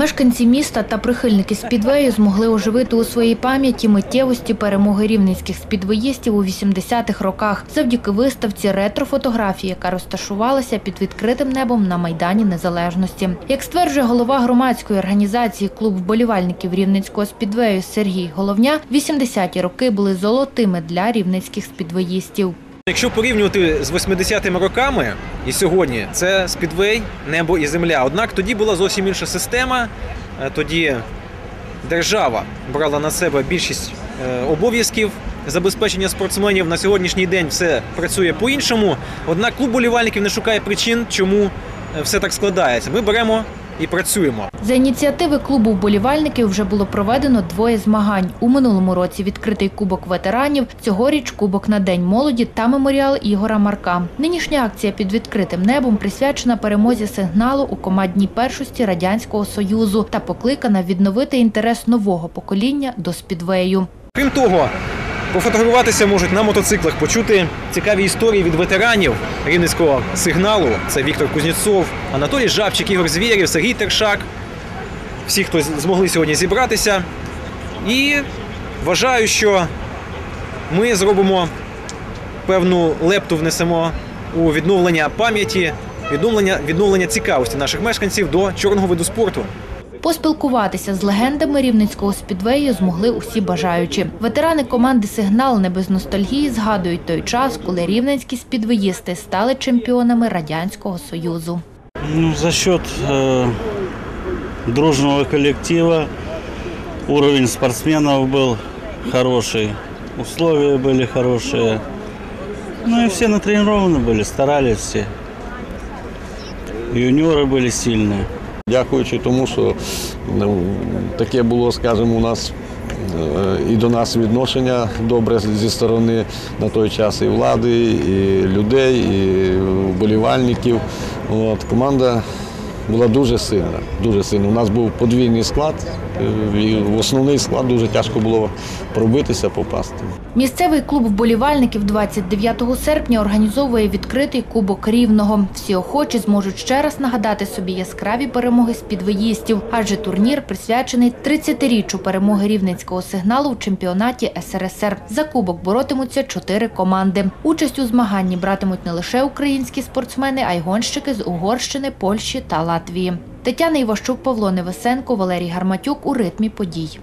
Мешканці міста та прихильники спідвею змогли оживити у своїй пам'яті миттєвості перемоги рівненських спідвеїстів у 80-х роках завдяки виставці ретро-фотографії, яка розташувалася під відкритим небом на Майдані Незалежності. Як стверджує голова громадської організації клуб вболівальників рівненського спідвею Сергій Головня, 80-ті роки були золотими для рівненських спідвеїстів. Якщо порівнювати з 80-ми роками і сьогодні, це спідвей, небо і земля. Однак тоді була зовсім інша система. Е, Тоді держава брала на себе більшість е, обов'язків забезпечення спортсменів. На сьогоднішній день все працює по-іншому. Однак клуб болівальників не шукає причин, чому е, все так складається. Ми беремо і працюємо. За ініціативи клубу вболівальників вже було проведено двоє змагань. У минулому році відкритий кубок ветеранів, цьогоріч кубок на День молоді та меморіал Ігора Марка. Нинішня акція під відкритим небом присвячена перемозі сигналу у командній першості Радянського Союзу та покликана відновити інтерес нового покоління до спідвею. Крім того, пофотографуватися можуть на мотоциклах, почути цікаві історії від ветеранів рівненського сигналу. Це Віктор Кузнєцов, Анатолій Жабчик, Ігор Звєрєв, Сергій Тершак. Всі, хто змогли сьогодні зібратися. І вважаю, що ми зробимо певну лепту внесемо у відновлення пам'яті, відновлення, відновлення цікавості наших мешканців до чорного виду спорту. Поспілкуватися з легендами рівненського спідвею змогли усі бажаючі. Ветерани команди Сигнал не без ностальгії згадують той час, коли рівненські спідвеїсти стали чемпіонами радянського союзу. Ну, за счет э, дружного коллектива уровень спортсменов был хороший, условия были хорошие. Ну и все натренированы были, старались все. Юниоры были сильные. Дякуючи тому, що ну, таке було, скажімо, у нас е, і до нас відношення добре зі сторони на той час і влади, і людей, і вболівальників. От, команда була дуже сильна, дуже сильна. У нас був подвійний склад, е, і в основний склад дуже тяжко було пробитися, попасти. Місцевий клуб вболівальників 29 серпня організовує відкритий кубок рівного. Всі охочі зможуть ще раз нагадати собі яскраві перемоги спідвеїстів, адже турнір присвячений 30-річчю перемоги рівненського сигналу в чемпіонаті СРСР. За кубок боротимуться чотири команди. Участь у змаганні братимуть не лише українські спортсмени, а й гонщики з Угорщини, Польщі та Латвії. Тетяна Іващук, Павло Невесенко, Валерій Гарматюк у ритмі подій.